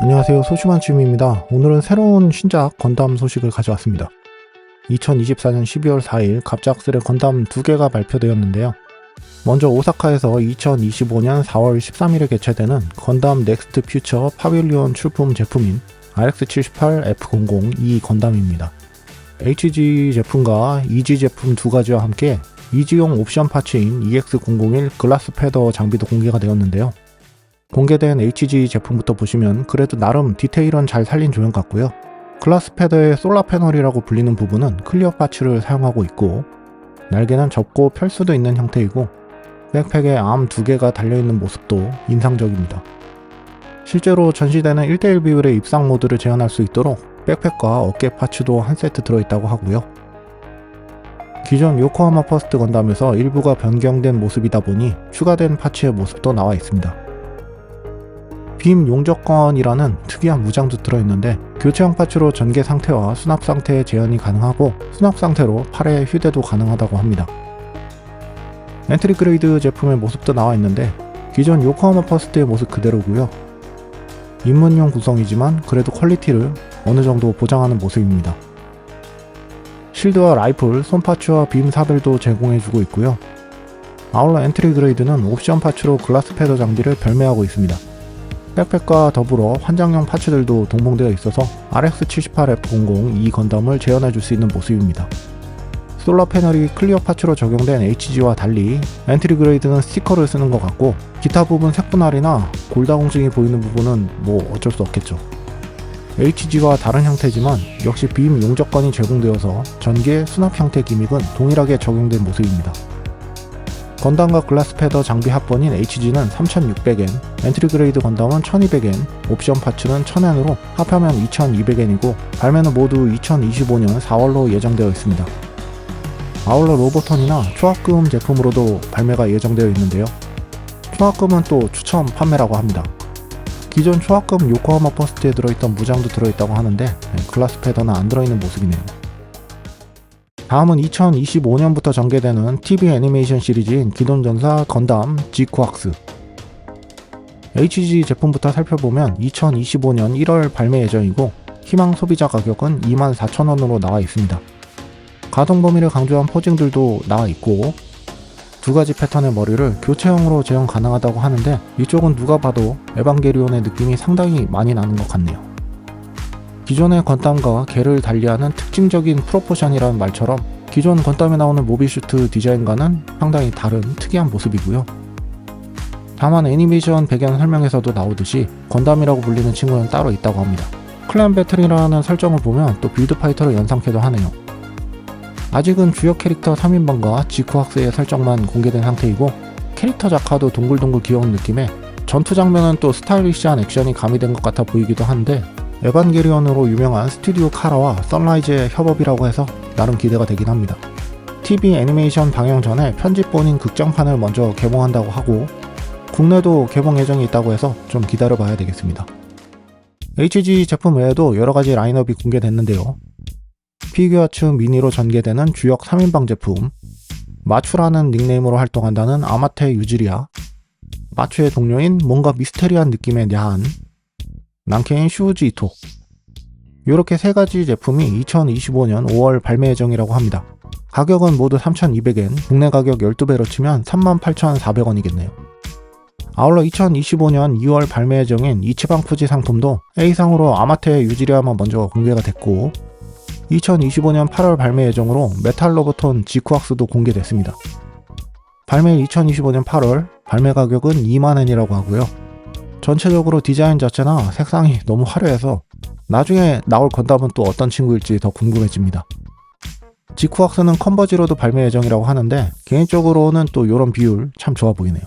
안녕하세요. 소심한 취미입니다. 오늘은 새로운 신작 건담 소식을 가져왔습니다. 2024년 12월 4일 갑작스레 건담 두 개가 발표되었는데요. 먼저 오사카에서 2025년 4월 13일에 개최되는 건담 넥스트 퓨처 파빌리온 출품 제품인 RX78F00 이 건담입니다. HG 제품과 EG 제품 두 가지와 함께 EG용 옵션 파츠인 EX001 글라스 패더 장비도 공개가 되었는데요. 공개된 HG 제품부터 보시면 그래도 나름 디테일은 잘 살린 조형 같고요. 글라스 패더의 솔라 패널이라고 불리는 부분은 클리어 파츠를 사용하고 있고 날개는 접고 펼 수도 있는 형태이고 백팩에 암 두 개가 달려있는 모습도 인상적입니다. 실제로 전시되는 1대1 비율의 입상 모드를 제한할 수 있도록 백팩과 어깨 파츠도 한 세트 들어있다고 하고요. 기존 요코하마 퍼스트 건담에서 일부가 변경된 모습이다 보니 추가된 파츠의 모습도 나와 있습니다. 빔 용접건이라는 특이한 무장도 들어있는데 교체형 파츠로 전개 상태와 수납 상태의 재현이 가능하고 수납 상태로 팔에 휴대도 가능하다고 합니다. 엔트리 그레이드 제품의 모습도 나와 있는데 기존 요코하마 퍼스트의 모습 그대로고요. 입문용 구성이지만 그래도 퀄리티를 어느 정도 보장하는 모습입니다. 실드와 라이플, 손파츠와 빔 사벨도 제공해주고 있고요. 아울러 엔트리 그레이드는 옵션 파츠로 글라스 패더 장비를 별매하고 있습니다. 백팩과 더불어 환장용 파츠들도 동봉되어 있어서 RX78F00 이 건담을 재현해 줄 수 있는 모습입니다. 솔라 패널이 클리어 파츠로 적용된 HG와 달리 엔트리 그레이드는 스티커를 쓰는 것 같고 기타 부분 색분할이나 골다공증이 보이는 부분은 뭐 어쩔 수 없겠죠. HG와 다른 형태지만 역시 빔 용접건이 제공되어서 전개 수납 형태 기믹은 동일하게 적용된 모습입니다. 건담과 글라스 패더 장비 합본인 HG는 3600엔, 엔트리 그레이드 건담은 1200엔, 옵션 파츠는 1000엔으로 합하면 2200엔이고 발매는 모두 2025년 4월로 예정되어 있습니다. 아울러 로보톤이나 초합금 제품으로도 발매가 예정되어 있는데요. 초합금은 또 추첨 판매라고 합니다. 기존 초합금 요코하마 퍼스트에 들어있던 무장도 들어있다고 하는데 네, 글라스 패더는 안 들어있는 모습이네요. 다음은 2025년부터 전개되는 TV 애니메이션 시리즈인 기동전사 건담 지쿠악스 HG 제품부터 살펴보면 2025년 1월 발매 예정이고 희망 소비자 가격은 24,000원으로 나와 있습니다. 가동 범위를 강조한 포징들도 나와 있고 두 가지 패턴의 머리를 교체형으로 제형 가능하다고 하는데 이쪽은 누가 봐도 에반게리온의 느낌이 상당히 많이 나는 것 같네요. 기존의 건담과 개를 달리하는 특징적인 프로포션이라는 말처럼 기존 건담에 나오는 모비슈트 디자인과는 상당히 다른 특이한 모습이고요. 다만 애니메이션 배경 설명에서도 나오듯이 건담이라고 불리는 친구는 따로 있다고 합니다. 클랜 배틀이라는 설정을 보면 또 빌드 파이터를 연상케도 하네요. 아직은 주요 캐릭터 3인방과 지쿠학스의 설정만 공개된 상태이고 캐릭터 작화도 동글동글 귀여운 느낌에 전투 장면은 또 스타일리시한 액션이 가미된 것 같아 보이기도 한데 에반게리온으로 유명한 스튜디오 카라와 선라이즈의 협업이라고 해서 나름 기대가 되긴 합니다. TV 애니메이션 방영 전에 편집본인 극장판을 먼저 개봉한다고 하고 국내도 개봉 예정이 있다고 해서 좀 기다려 봐야 되겠습니다. HG 제품 외에도 여러 가지 라인업이 공개됐는데요. 피규어츠 미니로 전개되는 주역 3인방 제품, 마추라는 닉네임으로 활동한다는 아마테 유즈리아, 마추의 동료인 뭔가 미스테리한 느낌의 냐한, 난케인 슈우지 이토. 이렇게 세 가지 제품이 2025년 5월 발매 예정이라고 합니다. 가격은 모두 3,200엔, 국내 가격 12배로 치면 38,400원이겠네요. 아울러 2025년 2월 발매 예정인 이치방 푸지 상품도 A상으로 아마테 유지리아만 먼저 공개가 됐고 2025년 8월 발매 예정으로 메탈 로보톤 지쿠악스도 공개됐습니다. 발매 2025년 8월, 발매 가격은 2만엔이라고 하고요. 전체적으로 디자인 자체나 색상이 너무 화려해서 나중에 나올 건담은 또 어떤 친구일지 더 궁금해집니다. 지쿠악스는 컨버지로도 발매 예정이라고 하는데 개인적으로는 또 이런 비율 참 좋아 보이네요.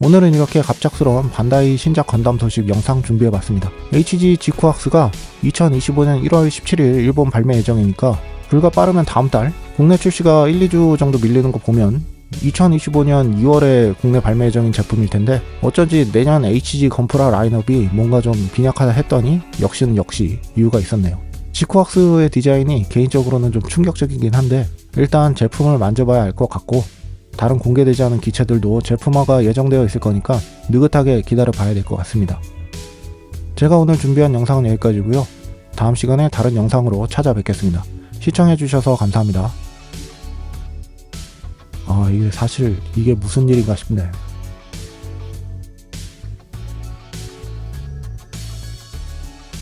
오늘은 이렇게 갑작스러운 반다이 신작 건담 소식 영상 준비해봤습니다. HG 지쿠악스가 2025년 1월 17일 일본 발매 예정이니까 불과 빠르면 다음 달 국내 출시가 1, 2주 정도 밀리는 거 보면 2025년 2월에 국내 발매 예정인 제품일 텐데 어쩐지 내년 HG 건프라 라인업이 뭔가 좀 빈약하다 했더니 역시는 역시 이유가 있었네요. 지쿠악스의 디자인이 개인적으로는 좀 충격적이긴 한데 일단 제품을 만져봐야 알 것 같고 다른 공개되지 않은 기체들도 제품화가 예정되어 있을 거니까 느긋하게 기다려 봐야 될 것 같습니다. 제가 오늘 준비한 영상은 여기까지고요. 다음 시간에 다른 영상으로 찾아뵙겠습니다. 시청해주셔서 감사합니다. 이게 사실 이게 무슨 일인가 싶네요.